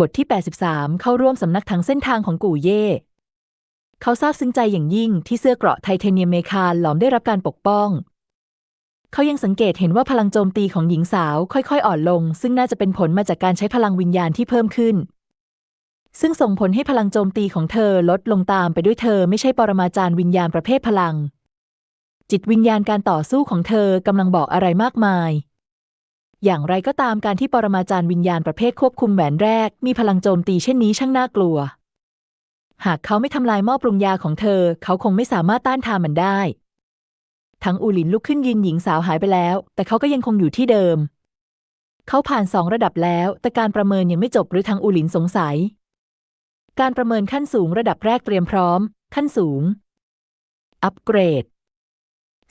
บทที่ 83 เข้าร่วมสำนักทางเส้นทางของกู่เย่ เขาซาบซึ้งใจอย่างยิ่งที่เสื้อเกราะไทเทเนียมเมคาลหลอมได้รับการปกป้อง เขายังสังเกตเห็นว่าพลังโจมตีของหญิงสาวค่อยๆ อ่อนลง ซึ่งน่าจะเป็นผลมาจากการใช้พลังวิญญาณที่เพิ่มขึ้น ซึ่งส่งผลให้พลังโจมตีของเธอลดลงตามไปด้วยเธอไม่ใช่ปรมาจารย์วิญญาณประเภทพลัง จิตวิญญาณการต่อสู้ของเธอกำลังบอกอะไรมากมาย อย่างไรก็ตามการที่ปรมาจารย์วิญญาณประเภทควบคุมแหวนแรก มีพลังโจมตีเช่นนี้ช่างน่ากลัว หากเขาไม่ทำลายหม้อปรุงยาของเธอ เขาคงไม่สามารถต้านทานมันได้ ทั้งอูหลินลุกขึ้นยืนหญิงสาวหายไปแล้ว แต่เขาก็ยังคงอยู่ที่เดิม เขาผ่านสองระดับแล้ว แต่การประเมินยังไม่จบหรือทางอูหลินสงสัย การประเมินขั้นสูงระดับแรกเตรียมพร้อม ขั้นสูง อัปเกรด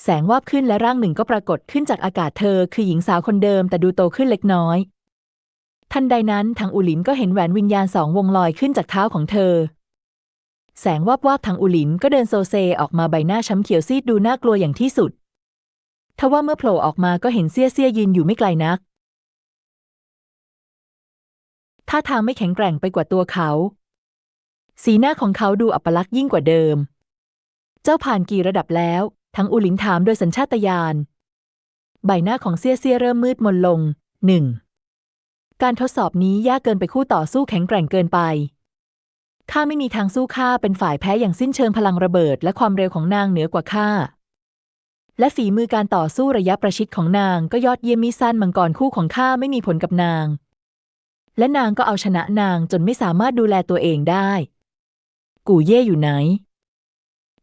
แสงวาบขึ้นและร่างหนึ่งก็ปรากฏขึ้นจากอากาศเธอ คือหญิงสาวคนเดิมแต่ดูโตขึ้นเล็กน้อย ทันใดนั้นทางอูหลินก็เห็นแหวนวิญญาณสองวงลอยขึ้นจากเท้าของเธอ แสงวาบวาบทางอูหลินก็เดินโซเซออกมาใบหน้าช้ำเขียวซีดดูน่ากลัวอย่างที่สุดทว่าเมื่อโผล่ออกมาก็เห็นเซี่ยเซี่ยยืนอยู่ไม่ไกลนักท่าทางไม่แข็งแกร่งไปกว่าตัวเขา สีหน้าของเขาดูอัปลักษณ์ยิ่งกว่าเดิม เจ้าผ่านกี่ระดับแล้ว ทั้งอูหลินถามโดยสัญชาตญาณ ใบหน้าของเซี่ยเซี่ยเริ่มมืดมนลงหนึ่ง การทดสอบนี้ยากเกินไปคู่ต่อสู้แข็งแกร่งเกินไป ข้าไม่มีทางสู้ข้าเป็นฝ่ายแพ้อย่างสิ้นเชิงพลังระเบิด และความเร็วของนางเหนือกว่าข้า และฝีมือการต่อสู้ระยะประชิดของนางก็ยอดเยี่ยมมิสั้นมังกรคู่ของข้าไม่มีผลกับนาง และนางก็เอาชนะนางจนไม่สามารถดูแลตัวเองได้ กูเย่อยู่ไหน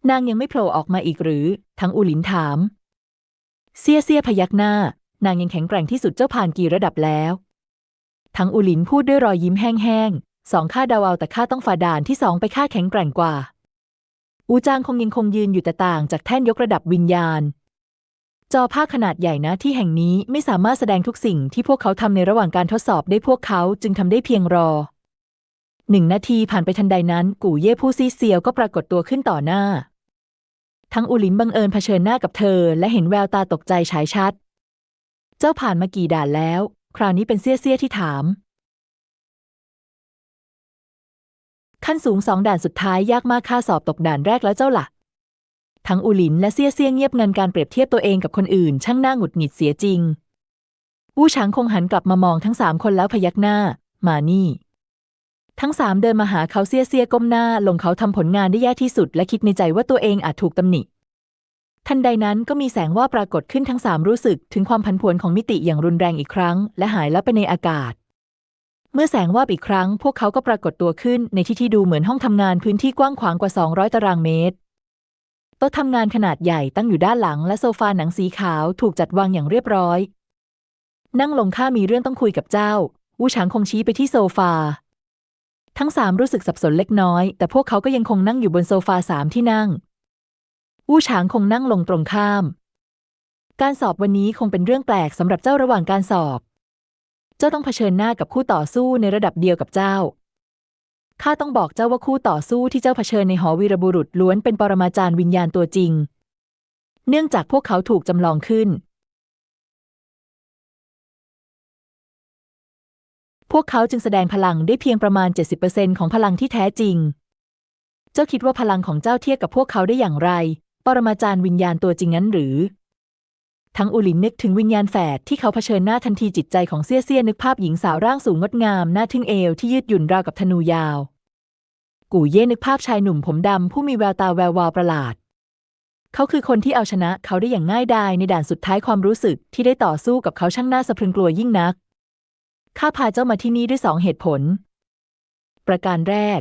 นางยังไม่โผล่ออกมาอีกหรือ ทั้งอูหลินถาม เซียเซียพยักหน้า นางยังแข็งแกร่งที่สุดเจ้าผ่านกี่ระดับแล้ว ทั้งอูหลินพูดด้วยรอยยิ้มแห้งๆสองข้าดาวเอาแต่ข้าต้องฝ่าด่านที่สองไปข้าแข็งแกร่งกว่า อูจางคงยังคงยืนอยู่แต่ต่างจากแท่นยกระดับวิญญาณ จอภาพขนาดใหญ่นะที่แห่งนี้ไม่สามารถแสดงทุกสิ่งที่พวกเขาทำในระหว่างการทดสอบได้พวกเขาจึงทำได้เพียงรอหนึ่งนาทีผ่านไปทันใดนั้น กู่เย่ผู้ซีเซียวก็ปรากฏตัวขึ้นต่อหน้า ทั้งอูหลินบังเอิญเผชิญหน้ากับเธอ และเห็นแววตาตกใจฉายชัด เจ้าผ่านมากี่ด่านแล้ว คราวนี้เป็นเซี่ยเซี่ยที่ถาม ขั้นสูงสองด่านสุดท้ายยากมากข้าสอบตกด่านแรกแล้วเจ้าล่ะ ทั้งอูหลินและเซี่ยเซี่ยเงียบงันการเปรียบเทียบตัวเองกับคนอื่น ช่างน่าหงุดหงิดเสียจริงวู้ช้างคงหันกลับมามองทั้งสามคนแล้วพยักหน้า มานี่ ทั้งสามเดินมาหาเขาเซี่ยเซี่ยก้มหน้า ลงเขาทำผลงานได้แย่ที่สุด และคิดในใจว่าตัวเองอาจถูกตำหนิ ทันใดนั้นก็มีแสงว่าปรากฏขึ้นทั้งสามรู้สึกถึงความผันผวนของมิติอย่างรุนแรงอีกครั้ง และหายลับไปในอากาศ เมื่อแสงว่าอีกครั้ง พวกเขาก็ปรากฏตัวขึ้นในที่ที่ดูเหมือนห้องทำงานพื้นที่กว้างขวางกว่า 200 ตารางเมตรโต๊ะทำงานขนาดใหญ่ตั้งอยู่ด้านหลัง และโซฟาหนังสีขาวถูกจัดวางอย่างเรียบร้อย นั่งลงข้ามีเรื่องต้องคุยกับเจ้า วูชางคงชี้ไปที่โซฟา ทั้งสามรู้สึกสับสนเล็กน้อย แต่พวกเขาก็ยังคงนั่งอยู่บนโซฟาสามที่นั่ง วู้ชางคงนั่งลงตรงข้าม การสอบวันนี้คงเป็นเรื่องแปลกสำหรับเจ้าระหว่างการสอบ เจ้าต้องเผชิญหน้ากับคู่ต่อสู้ในระดับเดียวกับเจ้า ข้าต้องบอกเจ้าว่าคู่ต่อสู้ที่เจ้าเผชิญในหอวีรบุรุษล้วนเป็นปรมาจารย์วิญญาณตัวจริง เนื่องจากพวกเขาถูกจำลองขึ้น พวกเขาจึงแสดงพลังได้เพียงประมาณ 70%ของพลังที่แท้จริง เจ้าคิดว่าพลังของเจ้าเทียบกับพวกเขาได้อย่างไร ปรมาจารย์วิญญาณตัวจริงนั้นหรือ ทั้งอูหลินนึกถึงวิญญาณแฝดที่เขาเผชิญหน้าทันทีจิตใจของเซี่ยเซี่ยนึกภาพหญิงสาวร่างสูงงดงามหน้าทึ่งเอวที่ยืดหยุ่นราวกับธนูยาว กู่เย่นึกภาพชายหนุ่มผมดำผู้มีแววตาแวววาวประหลาด เขาคือคนที่เอาชนะเขาได้อย่างง่ายดายในด่านสุดท้ายความรู้สึกที่ได้ต่อสู้กับเขาช่างน่าสะพรึงกลัวยิ่งนัก ข้าพาเจ้ามาที่นี่ด้วยสองเหตุผล ประการแรก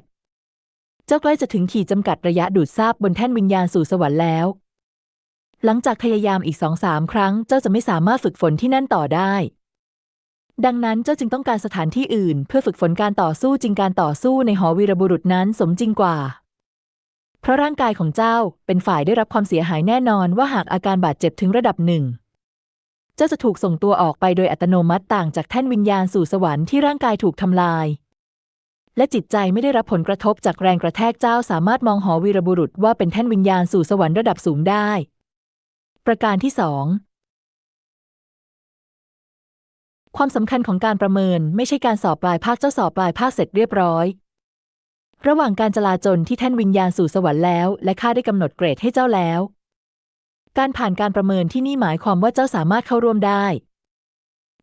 เจ้าใกล้จะถึงขีดจำกัดระยะดูดซาบบนแท่นวิญญาณสู่สวรรค์แล้ว หลังจากพยายามอีกสองสามครั้ง เจ้าจะไม่สามารถฝึกฝนที่นั่นต่อได้ ดังนั้นเจ้าจึงต้องการสถานที่อื่น เพื่อฝึกฝนการต่อสู้จริงการต่อสู้ในหอวีรบุรุษนั้นสมจริงกว่า เพราะร่างกายของเจ้าเป็นฝ่ายได้รับความเสียหายแน่นอนว่าหากอาการบาดเจ็บถึงระดับหนึ่ง จ้าจะถูกส่งตัวออกไปโดยอัตโนมัติต่างจากแท่นวิญญาณสู่สวรรค์ที่ร่างกายถูกทำลาย และจิตใจไม่ได้รับผลกระทบจากแรงกระแทกเจ้าสามารถมองหอวีรบุรุษว่าเป็นแท่นวิญญาณสู่สวรรค์ระดับสูงได้ ประการที่สองความสำคัญของการประเมินไม่ใช่การสอบปลายภาคเจ้าสอบปลายภาคเสร็จเรียบร้อยระหว่างการจลาจลที่แท่นวิญญาณสู่สวรรค์แล้ว และข้าได้กำหนดเกรดให้เจ้าแล้ว การผ่านการประเมินที่นี่หมายความว่าเจ้าสามารถเข้าร่วมได้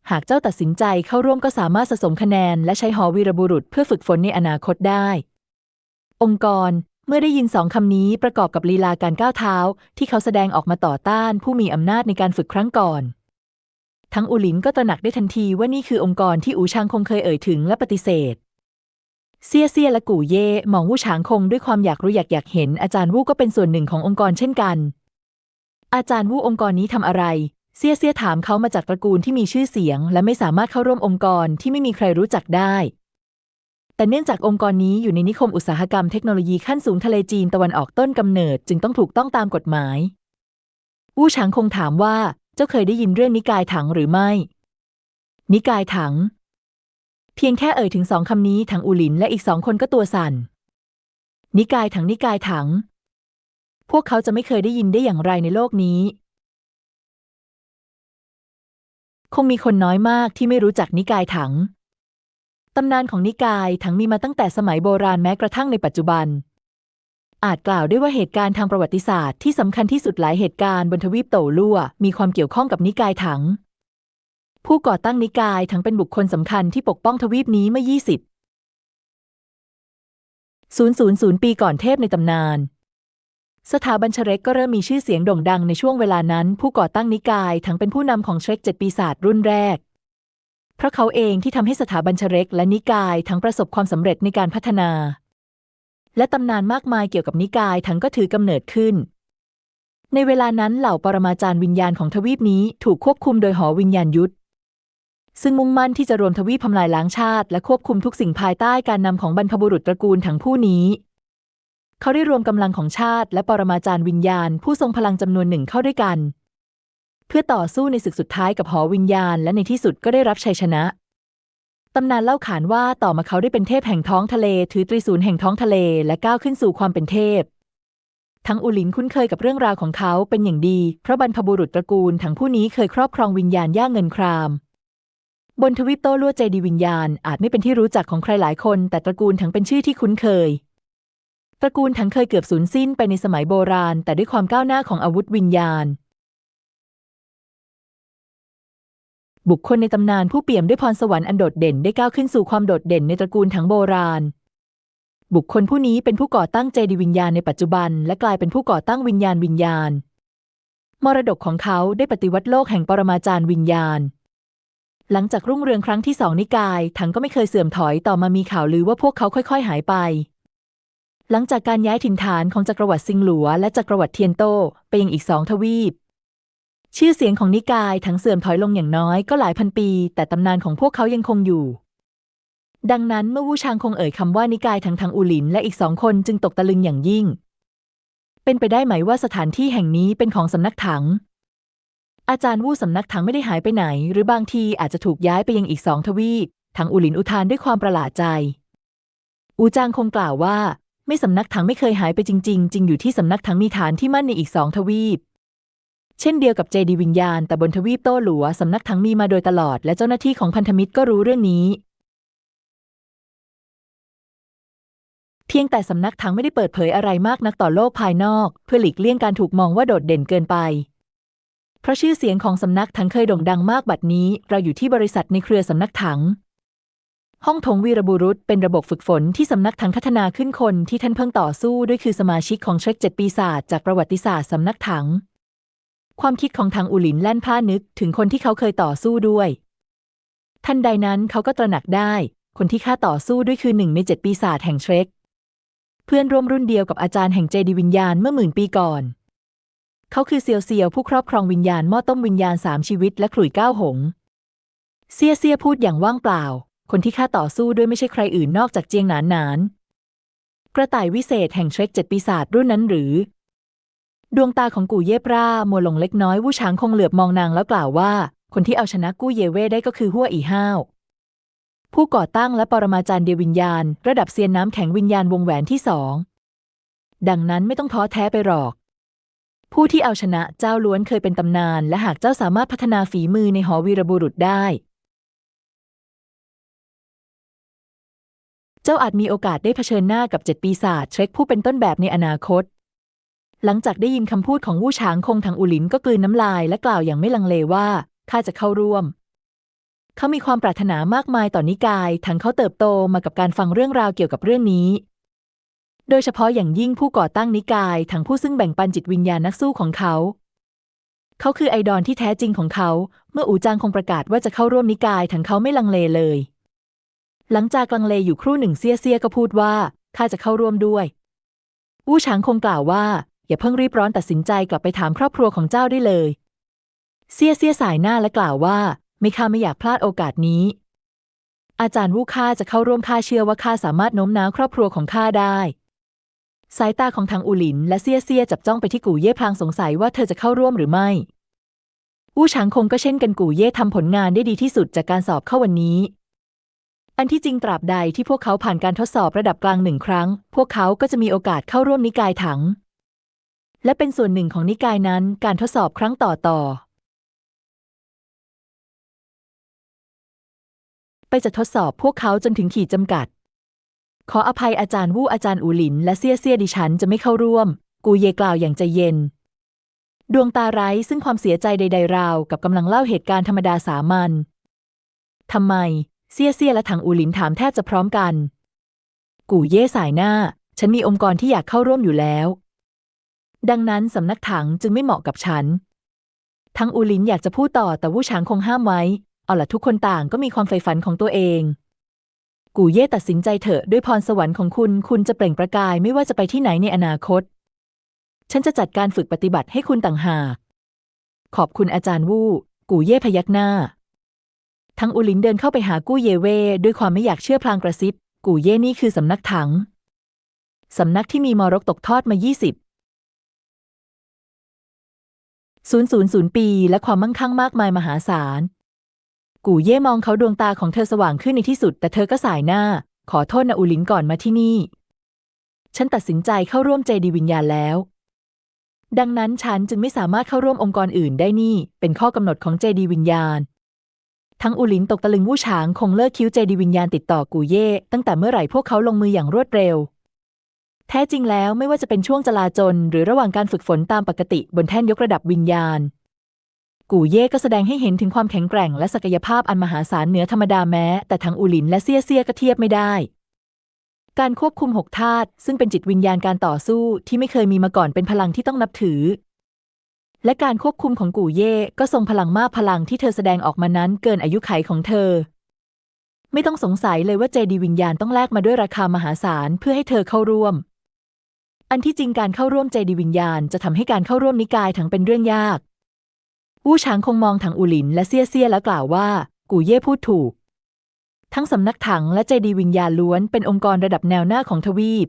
หากเจ้าตัดสินใจเข้าร่วมก็สามารถสะสมคะแนน และใช้หอวีรบุรุษเพื่อฝึกฝนในอนาคตได้ องค์กรเมื่อได้ยินสองคำนี้ประกอบกับลีลาการก้าวเท้า ที่เขาแสดงออกมาต่อต้านผู้มีอำนาจในการฝึกครั้งก่อน ทั้งอูหลินก็ตระหนักได้ทันทีว่านี่คือองค์กรที่อูชางคงเคยเอ่ยถึงและปฏิเสธ เซียเซียและกู่เย่มองวู่ฉางคงด้วยความอยากรู้อยากอยากเห็นอาจารย์วู่ก็เป็นส่วนหนึ่งขององค์กรเช่นกัน อาจารย์วู่องค์กรนี้ทำอะไร เซียเซียถามเขามาจากตระกูลที่มีชื่อเสียง และไม่สามารถเข้าร่วมองค์กรที่ไม่มีใครรู้จักได้ แต่เนื่องจากองค์กรนี้อยู่ในนิคมอุตสาหกรรมเทคโนโลยีขั้นสูงทะเลจีนตะวันออกต้นกำเนิดจึงต้องถูกต้องตามกฎหมาย วู่ฉางคงถามว่าเจ้าเคยได้ยินเรื่องนิกายถังหรือไม่ นิกายถัง เพียงแค่เอ่ยถึงสองคำนี้ถังอูหลินและอีกสองคนก็ตัวสั่น นิกายถังนิกายถัง พวกเขาจะไม่เคยได้ยินได้อย่างไรในโลกนี้ คงมีคนน้อยมากที่ไม่รู้จักนิกายถัง ตำนานของนิกายถังมีมาตั้งแต่สมัยโบราณแม้กระทั่งในปัจจุบัน อาจกล่าวได้ว่าเหตุการณ์ทางประวัติศาสตร์ที่สำคัญที่สุดหลายเหตุการณ์บนทวีปโตลั่วมีความเกี่ยวข้องกับนิกายถัง ผู้ก่อตั้งนิกายถังเป็นบุคคลสำคัญที่ปกป้องทวีปนี้เมื่อ 20 000 ปีก่อนเทพในตำนาน สถาบันเชเร็กก็เริ่มมีชื่อเสียงโด่งดังในช่วงเวลานั้น ผู้ก่อตั้งนิกายถังเป็นผู้นำของเชเร็กเจ็ดปีศาจรุ่นแรก เพราะเขาเองที่ทำให้สถาบันเชเร็กและนิกายทั้งประสบความสำเร็จในการพัฒนา และตำนานมากมายเกี่ยวกับนิกายทั้งก็ถือกำเนิดขึ้น ในเวลานั้นเหล่าปรมาจารย์วิญญาณของทวีปนี้ถูกควบคุมโดยหอวิญญาณยุทธซึ่งมุ่งมั่นที่จะรวมทวีปทำลายล้างชาติและควบคุมทุกสิ่งภายใต้การนำของบรรพบุรุษตระกูลทั้งผู้นี้ เขาได้รวมกำลังของชาติ และปรมาจารย์วิญญาณ ผู้ทรงพลังจำนวนหนึ่งเข้าด้วยกัน เพื่อต่อสู้ในศึกสุดท้ายกับหอวิญญาณ และในที่สุดก็ได้รับชัยชนะตำนานเล่าขานว่าต่อมาเขาได้เป็นเทพแห่งท้องทะเล ถือตรีศูนย์แห่งท้องทะเลและก้าวขึ้นสู่ความเป็นเทพ ทั้งอุลินคุ้นเคยกับเรื่องราวของเขาเป็นอย่างดี เพราะบรรพบุรุษตระกูลทั้งผู้นี้เคยครอบครองวิญญาณย่าเงินคราม บนทวิปโต้ลั่วเจดีวิญญาณอาจไม่เป็นที่รู้จักของใครหลายคน แต่ตระกูลทั้งเป็นชื่อที่คุ้นเคย ตระกูลทั้งเคยเกือบสูญสิ้นไปในสมัยโบราณ แต่ด้วยความก้าวหน้าของอาวุธวิญญาณ บุคคลในตำนานผู้เปี่ยมด้วยพรสวรรค์อันโดดเด่นได้ก้าวขึ้นสู่ความโดดเด่นในตระกูลทั้งโบราณ บุคคลผู้นี้เป็นผู้ก่อตั้งเจดีวิญญาณในปัจจุบัน และกลายเป็นผู้ก่อตั้งวิญญาณวิญญาณ มรดกของเขาได้ปฏิวัติโลกแห่งปรมาจารย์วิญญาณหลังจากรุ่งเรืองครั้งที่สองนิกายทั้งก็ไม่เคยเสื่อมถอยต่อมามีข่าวลือว่าพวกเขาค่อย ๆ หายไป หลังจากการย้ายถิ่นฐานของจักรวรรดิซิงหลัว และจักรวรรดิเทียนโตไปยังอีกสองทวีป ชื่อเสียงของนิกายทั้งเสื่อมถอยลงอย่างน้อยก็หลายพันปี แต่ตำนานของพวกเขายังคงอยู่ ดังนั้นเมื่อวูชางคงเอ่ยคำว่านิกายทั้งทางอูหลินและอีกสองคนจึงตกตะลึงอย่างยิ่ง เป็นไปได้ไหมว่าสถานที่แห่งนี้เป็นของสำนักถัง อาจารย์วู่สำนักถังไม่ได้หายไปไหน หรือบางทีอาจจะถูกย้ายไปยังอีกสองทวีปทางอูหลินอุทานด้วยความประหลาดใจ อูจางคงกล่าวว่า ไม่สำนักถังไม่เคยหายไปจริง ๆ จริงอยู่ที่สำนักถังมีฐานที่มั่นในอีกสองทวีป เช่นเดียวกับเจดีวิญญาณ แต่บนทวีปโต้หลัวสำนักถังมีมาโดยตลอด และเจ้าหน้าที่ของพันธมิตรก็รู้เรื่องนี้ เพียงแต่สำนักถังไม่ได้เปิดเผยอะไรมากนักต่อโลกภายนอก เพื่อหลีกเลี่ยงการถูกมองว่าโดดเด่นเกินไป เพราะชื่อเสียงของสำนักถังเคยโด่งดังมากบัดนี้ เราอยู่ที่บริษัทในเครือสำนักถัง ห้องถงวีรบุรุษเป็นระบบฝึกฝนที่สำนักถังพัฒนาขึ้นคนที่ท่านเพิ่งต่อสู้ด้วยคือสมาชิกของเทรคเจ็ดปีศาจจากประวัติศาสตร์สำนักถัง ความคิดของทางอูหลินแล่นพลานึกถึงคนที่เขาเคยต่อสู้ด้วย ทันใดนั้นเขาก็ตระหนักได้ คนที่ข้าต่อสู้ด้วยคือหนึ่งในเจ็ดปีศาจแห่งเทรคเพื่อนร่วมรุ่นเดียวกับอาจารย์แห่งเจดีวิญญาณเมื่อหมื่นปีก่อน เขาคือเซียวเซียวผู้ครอบครองวิญญาณหม้อต้มวิญญาณสามชีวิตและขลุ่ยก้าวหง เซียเซียพูดอย่างว่างเปล่า คนที่ข้าต่อสู้ด้วยไม่ใช่ใครอื่นนอกจากเจียงหนานหนานกระต่ายวิเศษแห่งเทรคเจ็ดปีศาจรุ่นนั้นหรือ ดวงตาของกู่เย่ปรามัวลงเล็กน้อยวู่ช้างคงเหลือบมองนางแล้วกล่าวว่า คนที่เอาชนะกู้เยเว่ได้ก็คือหัวอีห้าวผู้ก่อตั้งและปรมาจารย์เดวิญญาณ ระดับเซียนน้ำแข็งวิญญาณวงแหวนที่สองดังนั้นไม่ต้องท้อแท้ไปหรอก ผู้ที่เอาชนะเจ้าล้วนเคยเป็นตำนาน และหากเจ้าสามารถพัฒนาฝีมือในหอวีรบุรุษได้ เจ้าอาจมีโอกาสได้เผชิญหน้ากับเจ็ดปีศาจเทรคผู้เป็นต้นแบบในอนาคต หลังจากได้ยินคำพูดของวู่ช้างคงทางอุหลินก็กลืนน้ำลายและกล่าวอย่างไม่ลังเลว่าข้าจะเข้าร่วม เขามีความปรารถนามากมายต่อนนิกาย ทั้งเขาเติบโตมากับการฟังเรื่องราวเกี่ยวกับเรื่องนี้ โดยเฉพาะอย่างยิ่งผู้ก่อตั้งนิกาย ทั้งผู้ซึ่งแบ่งปันจิตวิญญาณนักสู้ของเขา เขาคือไอดอลที่แท้จริงของเขา เมื่ออูจางคงประกาศว่าจะเข้าร่วมนิกายทั้งเขาไม่ลังเลเลย หลังจากลังเลอยู่ครู่หนึ่งเซียเซียก็พูดว่าข้าจะเข้าร่วมด้วยวู้ฉางคงกล่าวว่า อย่าเพิ่งรีบร้อนตัดสินใจกลับไปถามครอบครัวของเจ้าได้เลย เซียเซียสายหน้าและกล่าวว่า ไม่ข้าไม่อยากพลาดโอกาสนี้ อาจารย์วู้ข้าจะเข้าร่วมข้าเชื่อว่าข้าสามารถโน้มน้าวครอบครัวของข้าได้ สายตาของทางอูหลิน และเซียเซียจับจ้องไปที่กู่เย่พลางสงสัยว่าเธอจะเข้าร่วมหรือไม่วู้ฉางคงก็เช่นกันกู่เย่ทำผลงานได้ดีที่สุดจากการสอบเข้าวันนี้ อันที่จริงตราบใดที่พวกเขาผ่านการทดสอบระดับกลางหนึ่งครั้ง พวกเขาก็จะมีโอกาสเข้าร่วมนิกายถัง และเป็นส่วนหนึ่งของนิกายนั้นการทดสอบครั้งต่อต่อ ไปจะทดสอบพวกเขาจนถึงขีดจำกัด ขออภัยอาจารย์วู้อาจารย์อูหลิน และเซียเซียดิฉันจะไม่เข้าร่วม กูเยกล่าวอย่างใจเย็น ดวงตาไร้ซึ่งความเสียใจใด ๆ ราวกับกำลังเล่าเหตุการณ์ธรรมดาสามัญทำไม เซียเซียและถังอูหลินถามแทบจะพร้อมกัน กูเย่สายหน้า ฉันมีองค์กรที่อยากเข้าร่วมอยู่แล้ว ดังนั้นสำนักถังจึงไม่เหมาะกับฉัน ทั้งอูหลินอยากจะพูดต่อแต่วู้ฉางคงห้ามไว้ เอาล่ะทุกคนต่างก็มีความใฝ่ฝันของตัวเอง กูเย่ตัดสินใจเถอะด้วยพรสวรรค์ของคุณ คุณจะเปล่งประกายไม่ว่าจะไปที่ไหนในอนาคต ฉันจะจัดการฝึกปฏิบัติให้คุณต่างหาก ขอบคุณอาจารย์วู้กูเย่พยักหน้า ทั้งอูหลินเดินเข้าไปหากู้เยเว่ด้วยความไม่อยากเชื่อพลางกระซิบ กูเย่นี่คือสำนักถัง สำนักที่มีมรกตกทอดมา 20 000 ปีและความมั่งคั่งมากมายมหาศาล กูเย่มองเขาดวงตาของเธอสว่างขึ้นในที่สุด แต่เธอก็สายหน้า ขอโทษนะอูหลินก่อนมาที่นี่ ฉันตัดสินใจเข้าร่วมเจดีวิญญาณแล้ว ดังนั้นฉันจึงไม่สามารถเข้าร่วมองค์กรอื่นได้นี่ เป็นข้อกำหนดของเจดีวิญญาณ ทั้งอูหลินตกตะลึงวู่ฉางคงเลิกคิ้วเจดีวิญญาณติดต่อกูเย่ตั้งแต่เมื่อไหร่พวกเขาลงมืออย่างรวดเร็ว แท้จริงแล้วไม่ว่าจะเป็นช่วงจลาจลหรือระหว่างการฝึกฝนตามปกติบนแท่นยกระดับวิญญาณ กูเย่ก็แสดงให้เห็นถึงความแข็งแกร่งและศักยภาพอันมหาศาลเหนือธรรมดาแม้ แต่ทั้งอูหลินและเซียเซียก็เทียบไม่ได้ การควบคุมหกธาตุซึ่งเป็นจิตวิญญาณการต่อสู้ที่ไม่เคยมีมาก่อนเป็นพลังที่ต้องนับถือ และการควบคุมของกูเย่ก็ทรงพลังมากพลังที่เธอแสดงออกมานั้นเกินอายุไขของเธอ ไม่ต้องสงสัยเลยว่าเจดีวิญญาณต้องแลกมาด้วยราคามหาศาลเพื่อให้เธอเข้าร่วม อันที่จริงการเข้าร่วมเจดีวิญญาณจะทำให้การเข้าร่วมนิกายถังเป็นเรื่องยากวู้ช้างคงมองถังอูหลินและเซียเซียแล้วกล่าวว่า กูเย่พูดถูก ทั้งสำนักถังและเจดีวิญญาณล้วนเป็นองค์กรระดับแนวหน้าของทวีป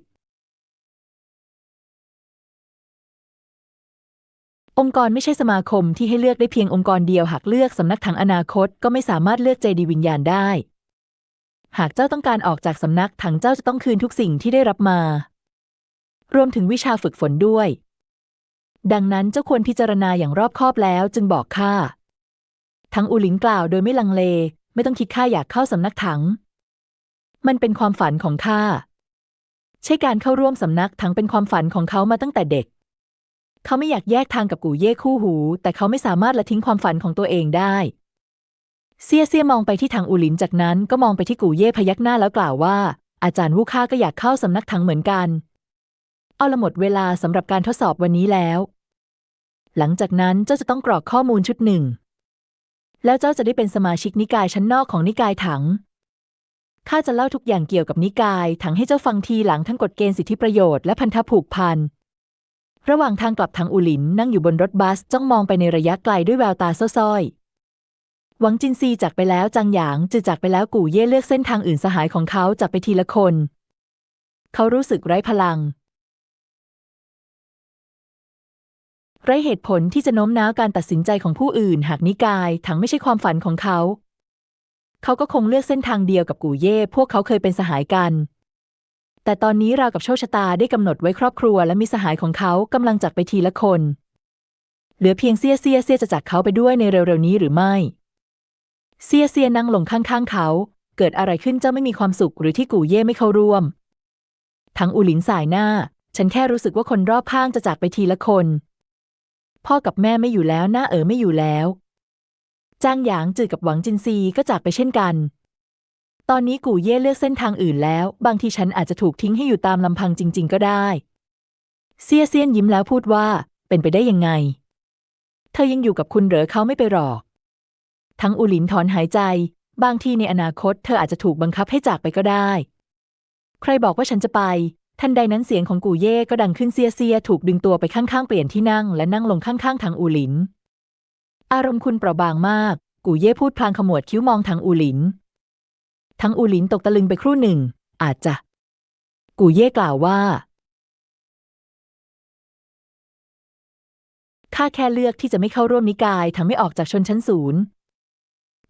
องค์กรไม่ใช่สมาคมที่ให้เลือกได้เพียงองค์กรเดียวหากเลือกสำนักถังอนาคตก็ไม่สามารถเลือกเจดีวิญญาณได้ หากเจ้าต้องการออกจากสำนักถังเจ้าจะต้องคืนทุกสิ่งที่ได้รับมา รวมถึงวิชาฝึกฝนด้วย ดังนั้นเจ้าควรพิจารณาอย่างรอบคอบแล้วจึงบอกข้าทั้งอูหลินกล่าวโดยไม่ลังเล ไม่ต้องคิดข้าอยากเข้าสำนักถัง มันเป็นความฝันของข้าใช่การเข้าร่วมสำนักถังเป็นความฝันของเขามาตั้งแต่เด็ก เขาไม่อยากแยกทางกับกูเย่คู่หู แต่เขาไม่สามารถละทิ้งความฝันของตัวเองได้ เซียเซียมองไปที่ทางอูหลินจากนั้นก็มองไปที่กูเย่พยักหน้าแล้วกล่าวว่า อาจารย์วู้ข้าก็อยากเข้าสำนักถังเหมือนกัน เอาละหมดเวลาสำหรับการทดสอบวันนี้แล้ว หลังจากนั้นเจ้าจะต้องกรอกข้อมูลชุดหนึ่ง แล้วเจ้าจะได้เป็นสมาชิกนิกายชั้นนอกของนิกายถังข้าจะเล่าทุกอย่างเกี่ยวกับนิกายถังให้เจ้าฟังทีหลังทั้งกฎเกณฑ์สิทธิประโยชน์และพันธะผูกพัน ระหว่างทางกลับทางอูหลินนั่งอยู่บนรถบัสจ้องมองไปในระยะไกลด้วยแววตาซ้อยๆหวังจินซีจากไปแล้วจางหยางจือจากไปแล้วกู่เย่เลือกเส้นทางอื่นสหายของเขาจากไปทีละคน เขารู้สึกไร้พลัง ไร้เหตุผลที่จะโน้มน้าวการตัดสินใจของผู้อื่น หากนิกายถังไม่ใช่ความฝันของเขา เขาก็คงเลือกเส้นทางเดียวกับกู่เย่พวกเขาเคยเป็นสหายกัน แต่ตอนนี้ราวกับโชคชะตาได้กำหนดไว้ครอบครัวและมิสหายของเขากำลังจากไปทีละคน เหลือเพียงเซียเซียเซียจะจากเขาไปด้วยในเร็วๆนี้หรือไม่ เซียเซียนั่งลงข้างๆเขา เกิดอะไรขึ้นเจ้าไม่มีความสุขหรือที่กูเย่ไม่เข้าร่วม ทั้งอูหลินสายหน้า ฉันแค่รู้สึกว่าคนรอบข้างจะจากไปทีละคน พ่อกับแม่ไม่อยู่แล้วหน้าเอ๋อไม่อยู่แล้วจ้างหยางจือกับหวังจินซีก็จากไปเช่นกัน ตอนนี้กูเย่เลือกเส้นทางอื่นแล้ว บางทีฉันอาจจะถูกทิ้งให้อยู่ตามลำพังจริง ๆ ก็ได้ เซียเซียนยิ้มแล้วพูดว่า เป็นไปได้ยังไง เธอยังอยู่กับคุณเหรอเขาไม่ไปหรอก ทั้งอูหลินถอนหายใจ บางทีในอนาคต เธออาจจะถูกบังคับให้จากไปก็ได้ ใครบอกว่าฉันจะไป ทันใดนั้นเสียงของกูเย่ก็ดังขึ้นเซียเซียถูกดึงตัวไปข้างๆเปลี่ยนที่นั่งและนั่งลงข้างๆทางอูหลิน อารมณ์คุณเปราะบางมาก กูเย่พูดพลางขมวดคิ้วมองทางอูหลิน ทั้งอูหลินตกตะลึงไปครู่หนึ่ง อาจจะ กูเย่กล่าวว่า ข้าแค่เลือกที่จะไม่เข้าร่วมนิกายทั้งไม่ออกจากชนชั้นศูนย์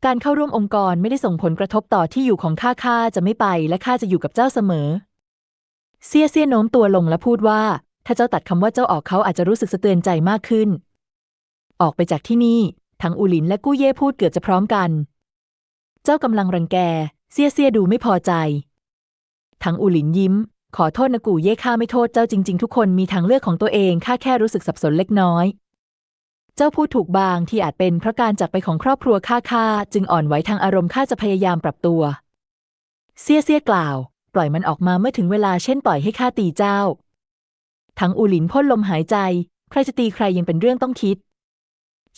การเข้าร่วมองค์กรไม่ได้ส่งผลกระทบต่อที่อยู่ของข้าข้าจะไม่ไปและข้าจะอยู่กับเจ้าเสมอเซียเซียโน้มตัวลงและพูดว่า ถ้าเจ้าตัดคำว่าเจ้าออกเขาอาจจะรู้สึกสะเตือนใจมากขึ้น ออกไปจากที่นี่ทั้งอูหลินและกู้เย่พูดเกือบจะพร้อมกัน เจ้ากำลังรังแก เซียเซียดูไม่พอใจ ทั้งอูหลินยิ้ม ขอโทษนะกูเย่ข้าไม่โทษเจ้าจริง ๆ ทุกคนมีทางเลือกของตัวเองข้าแค่รู้สึกสับสนเล็กน้อย เจ้าพูดถูกบางที่อาจเป็นเพราะการจากไปของครอบครัวข้าข้าจึงอ่อนไหวทางอารมณ์ข้าจะพยายามปรับตัว เซียเซียกล่าว ปล่อยมันออกมาเมื่อถึงเวลาเช่นปล่อยให้ข้าตีเจ้า ทั้งอูหลินพ่นลมหายใจ ใครจะตีใครยังเป็นเรื่องต้องคิด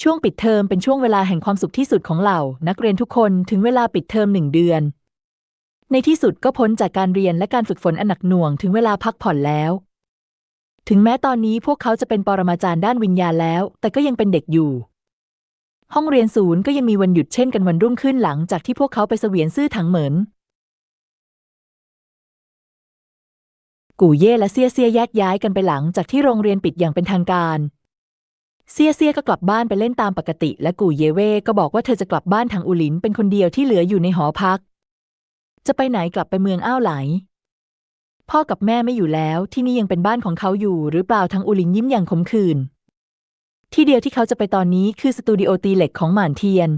ช่วงปิดเทอมเป็นช่วงเวลาแห่งความสุขที่สุดของเหล่า นักเรียนทุกคนถึงเวลาปิดเทอมหนึ่งเดือน ในที่สุดก็พ้นจากการเรียนและการฝึกฝนอันหนักหน่วงถึงเวลาพักผ่อนแล้ว ถึงแม้ตอนนี้พวกเขาจะเป็นปรมาจารย์ด้านวิญญาณแล้ว แต่ก็ยังเป็นเด็กอยู่ ห้องเรียนศูนย์ก็ยังมีวันหยุดเช่นกันวันรุ่งขึ้นหลังจากที่พวกเขาไปเสวียนซื่อถังเหมินกูเย่และเซียเซียแยกย้ายกันไปหลังจากที่โรงเรียนปิดอย่างเป็นทางการ เซียเซียก็กลับบ้านไปเล่นตามปกติ และกูเยเว่ก็บอกว่าเธอจะกลับบ้านทางอูหลินเป็นคนเดียวที่เหลืออยู่ในหอพัก จะไปไหนกลับไปเมืองอ้าวไหล พ่อกับแม่ไม่อยู่แล้ว ที่นี่ยังเป็นบ้านของเขาอยู่ หรือเปล่าทางอูหลินยิ้มอย่างขมขื่นที่เดียวที่เขาจะไปตอนนี้คือสตูดิโอตีเหล็กของหม่านเทียน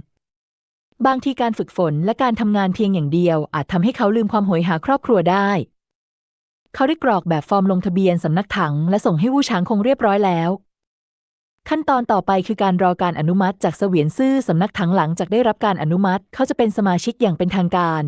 บางทีการฝึกฝนและการทำงานเพียงอย่างเดียว อาจทำให้เขาลืมความโหยหาครอบครัวได้ เขาได้กรอกแบบฟอร์มลงทะเบียนสำนักถัง และส่งให้วู้ช้างคงเรียบร้อยแล้ว ขั้นตอนต่อไปคือการรอการอนุมัติจากเสวียนซื่อสำนักถังหลังจากได้รับการอนุมัติ เขาจะเป็นสมาชิกอย่างเป็นทางการ